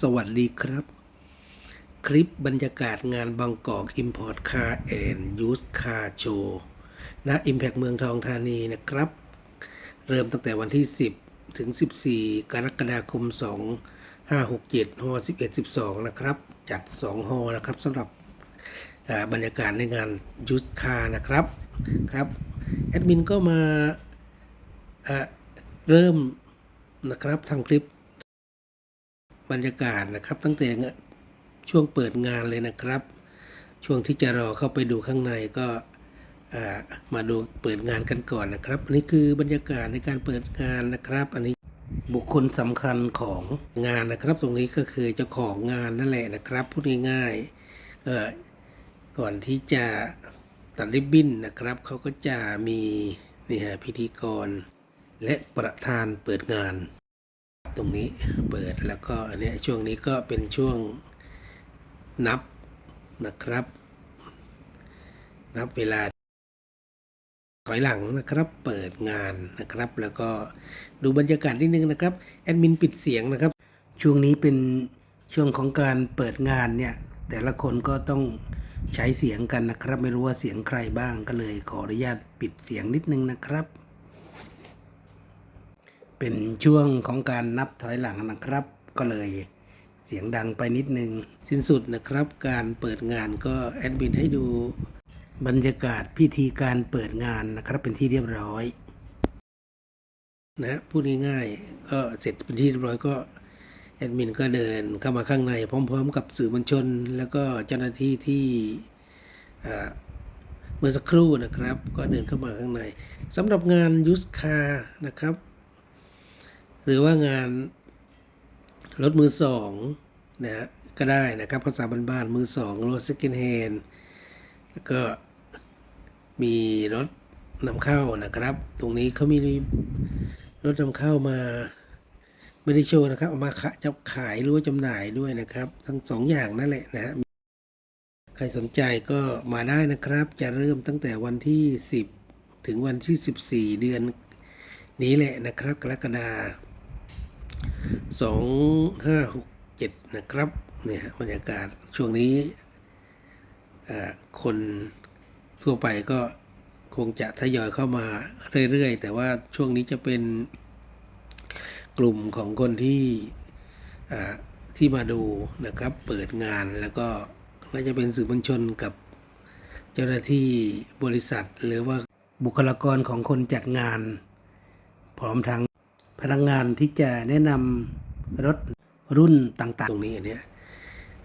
สวัสดีครับ คลิปบรรยากาศงานบางกอก Import Car and Used Car Show ณ Impact เมืองทองธานีนะครับ เริ่มตั้งแต่วันที่ 10 ถึง 14 กรกฎาคม 2 5 6 7ฮ11 12 นะครับ จัด 2ฮอนะครับสำหรับบรรยากาศในงาน Used Car นะครับครับแอดมินก็มาเริ่มนะครับทำคลิป บรรยากาศนะครับ ตั้งแต่ช่วงเปิดงานเลยนะครับ ช่วงที่จะรอเข้าไปดูข้างในก็มาดูเปิดงานกันก่อนนะครับอันนี้คือบรรยากาศในการเปิดงานนะครับ อันนี้บุคคลสำคัญของงานนะครับ ตรงนี้ก็คือเจ้าของงานนั่นแหละนะครับพูดง่ายๆก่อนที่จะตัดริบบิ้นนะครับเขาก็จะมีนี่ฮะพิธีกร และประธานเปิดงาน ตรงนี้เปิดแล้วก็อันนี้ช่วงนี้ก็เป็นช่วงนับนะครับ นับเวลาถอยหลังนะครับเปิดงานนะครับ แล้วก็ดูบรรยากาศนิดนึงนะครับแอดมินปิดเสียงนะครับ ช่วงนี้เป็นช่วงของการเปิดงานเนี่ย แต่ละคนก็ต้องใช้เสียงกันนะครับ ไม่รู้ว่าเสียงใครบ้างก็เลยขออนุญาตปิดเสียงนิดนึงนะครับ เป็นช่วงของการนับถอยหลังนะครับ ก็เลยเสียงดังไปนิดนึง สิ้นสุดนะครับ การเปิดงานก็แอดมินให้ดูบรรยากาศพิธีการเปิดงานนะครับเป็นที่เรียบร้อยนะพูดง่ายๆก็เสร็จเป็นที่เรียบร้อยก็แอดมินก็เดินเข้ามาข้างในพร้อม ๆ กับสื่อมวลชน แล้วก็เจ้าหน้าที่ที่เมื่อสักครู่นะครับ ก็เดินเข้ามาข้างในสำหรับงานยุสคานะครับ หรือว่างานรถมือสองนะฮะก็ได้นะครับภาษาบ้านๆมือสองรถซิกเกนเฮนแล้วก็มีรถนำเข้านะครับ ตรงนี้เขามีรถนำเข้ามาไม่ได้โชว์นะครับเอามาจะขายหรือว่าจำหน่ายด้วยนะครับ ทั้งสองอย่างนั่นแหละนะฮะใครสนใจก็มาได้นะครับ จะเริ่มตั้งแต่วันที่ 10 ถึงวันที่ 14 เดือนนี้แหละนะครับ กรกฎาคม สองห้าหกเจ็ดนะครับเนี่ยบรรยากาศช่วงนี้คนทั่วไปก็คงจะทยอยเข้ามาเรื่อยๆ แต่ว่าช่วงนี้จะเป็นกลุ่มของคนที่ที่มาดูนะครับเปิดงานแล้วก็น่าจะเป็นสื่อมวลชนกับเจ้าหน้าที่บริษัท หรือว่าบุคลากรของคนจัดงาน พร้อมทั้ง พนักงานที่จะแนะนำรถรุ่นต่างๆ ตรงนี้อันเนี้ย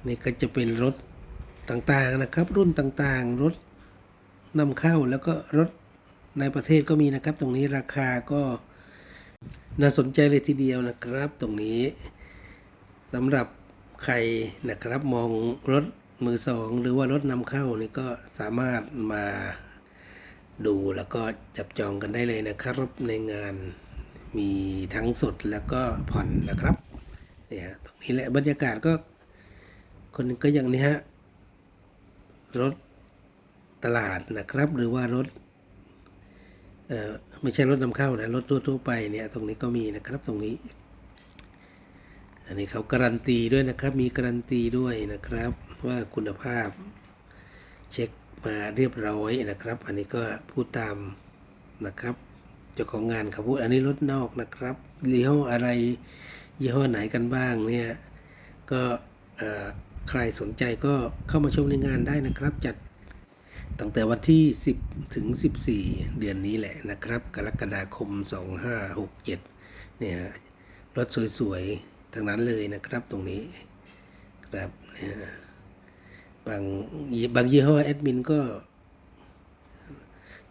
นี่ก็จะเป็นรถต่างๆนะครับ รุ่นต่างๆ รถนำเข้าแล้วก็รถในประเทศก็มีนะครับ ตรงนี้ราคาก็น่าสนใจเลยทีเดียวนะครับ ตรงนี้สำหรับใครนะครับมองรถมือสองหรือว่ารถนำเข้านี่ก็สามารถมาดูแล้วก็จับจองกันได้เลยนะครับในงาน มีทั้งสดแล้วก็ผ่อนนะครับเนี่ยตรงนี้แหละบรรยากาศก็ คนก็อย่างนี้ฮะรถตลาดนะครับ หรือว่ารถเอ่อไม่ใช่รถนำเข้านะรถทั่วๆไปเนี่ยตรงนี้ก็มีนะครับตรงนี้ อันนี้เขาการันตีด้วยนะครับ มีการันตีด้วยนะครับ ว่าคุณภาพเช็คมาเรียบร้อยนะครับ อันนี้ก็พูดตามนะครับ เจ้าของงานเขาพูดอันนี้รถนอกนะครับยี่ห้ออะไรยี่ห้อไหนกันบ้างเนี่ยก็ใครสนใจก็เข้ามาชมในงานได้นะครับ จัดตั้งแต่วันที่ 10 ถึง 14 เดือนนี้แหละนะครับ กรกฎาคม 2567 เนี่ยรถสวยๆทั้งนั้นเลยนะครับตรงนี้ครับเนี่ยบางบางยี่ห้อแอดมินก็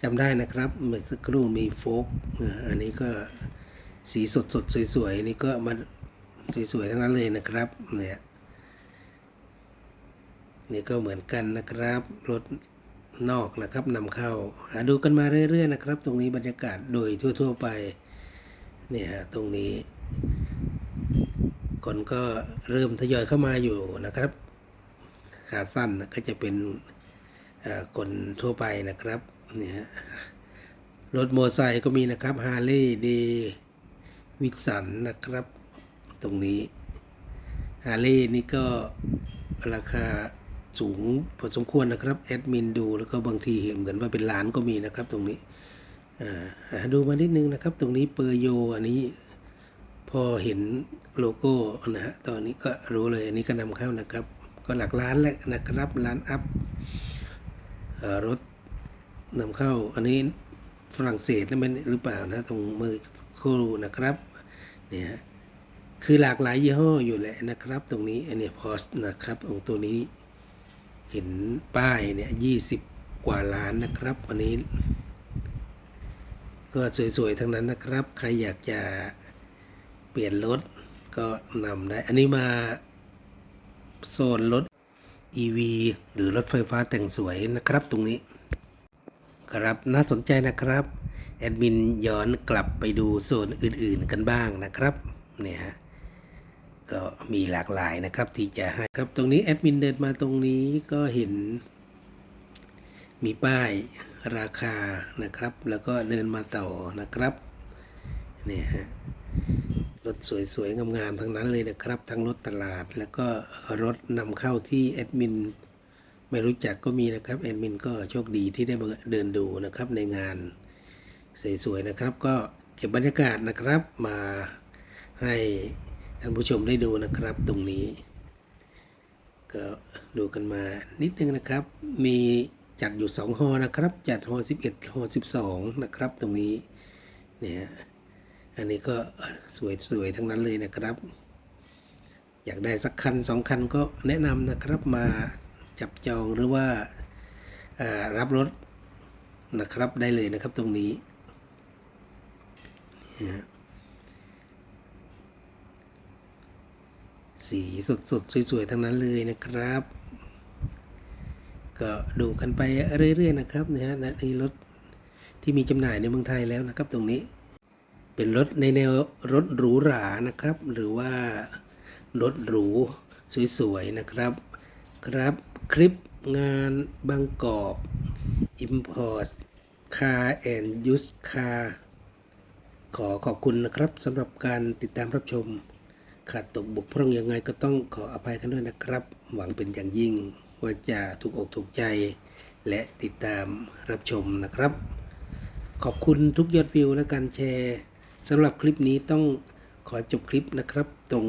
จำได้นะครับเมื่อสักครู่มีโฟกอันนี้ก็สีสดสดสวยๆนี่ก็มาสวยๆทั้งนั้นเลยนะครับเนี่ยนี่ก็เหมือนกันนะครับรถนอกนะครับนำเข้าหาดูกันมาเรื่อยๆนะครับ ตรงนี้บรรยากาศโดยทั่ว ๆไปเนี่ยฮะตรงนี้ คนก็เริ่มทยอยเข้ามาอยู่นะครับขาสั้นนะก็จะเป็นคนทั่วไปนะครับ เนี่ยรถมอเตอร์ไซค์ก็มีนะครับฮาร์เลย์เดวิสันนะครับ ตรงนี้ฮาร์เลย์นี่ก็ราคาสูงพอสมควรนะครับแอดมินดูแล้วก็บางทีเห็นเหมือนว่าเป็นล้านก็มีนะครับตรงนี้อา่าดูมานิดนึงนะครับ ตรงนี้เปอร์โยอันนี้พอเห็นโลโก้นะฮะตอนนี้ก็รู้เลยอันนี้ก็นำเข้านะครับ ก็หลักล้านแล้วนะครับล้านอัพอรถ นำเข้าอันนี้ฝรั่งเศสนั่นมันหรือเปล่านะตรงมือครูนะครับเนี่ยคือหลากหลายยี่ห้ออยู่แหละนะครับ ตรงนี้อันนี้พอสนะครับองตัวนี้เห็นป้ายเนี่ยยี่สิบกว่าล้านนะครับอันนี้ ก็สวยๆทั้งนั้นนะครับ ใครอยากจะเปลี่ยนรถก็นำได้ อันนี้มาโซนรถ EV หรือรถไฟฟ้าแต่งสวยนะครับตรงนี้ ครับน่าสนใจนะครับแอดมินย้อนกลับไปดูโซนอื่นๆกันบ้างนะครับเนี่ยฮะก็มีหลากหลายนะครับที่จะให้ครับตรงนี้แอดมินเดินมาตรงนี้ก็เห็น มีป้ายราคานะครับ แล้วก็เดินมาต่อนะครับเนี่ยฮะรถสวยๆงามๆทั้งนั้นเลยนะครับ ทั้งรถตลาด แล้วก็รถนำเข้าที่แอดมิน ไม่รู้จักก็มีนะครับแอดมินก็โชคดีที่ได้มาเดินดูนะครับในงานสวยๆนะครับ ก็เก็บบรรยากาศนะครับมาให้ท่านผู้ชมได้ดูนะครับตรงนี้ ก็ดูกันมานิดนึงนะครับ มีจัดอยู่สองฮอนะครับ จัดฮอ11ฮอ12 นะครับ ตรงนี้เนี่ยอันนี้ก็สวยๆทั้งนั้นเลยนะครับ อยากได้สักคันสองคันก็แนะนำนะครับมา จับจองหรือว่ารับรถนะครับได้เลยนะครับตรงนี้สีสดๆ สวยๆ ทั้งนั้นเลยนะครับ ก็ดูกันไปเรื่อยๆ นะครับนะฮะในรถที่มีจำหน่ายในเมืองไทยแล้วนะครับ ตรงนี้ เป็นรถในแนวรถหรูหรานะครับ หรือว่ารถหรูสวยๆ นะครับ ครับ คลิปงานบางกอก Import Car and Used Car ขอขอบคุณนะครับสำหรับการติดตามรับชม ขาดตกบกพร่องยังไงก็ต้องขออภัยกันด้วยนะครับ หวังเป็นอย่างยิ่ง ว่าจะถูกอกถูกใจ และติดตามรับชมนะครับ ขอบคุณทุกยอดวิวและการแชร์สำหรับคลิปนี้ต้องขอจบคลิปนะครับ ตรง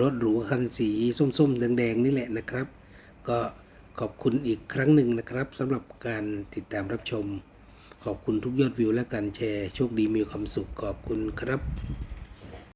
รถหรูคันสีส้มๆแดงๆนี่แหละนะครับ ก็ขอบคุณอีกครั้งหนึ่งนะครับสำหรับการติดตามรับชม ขอบคุณทุกยอดวิวและการแชร์ โชคดีมีความสุขขอบคุณครับ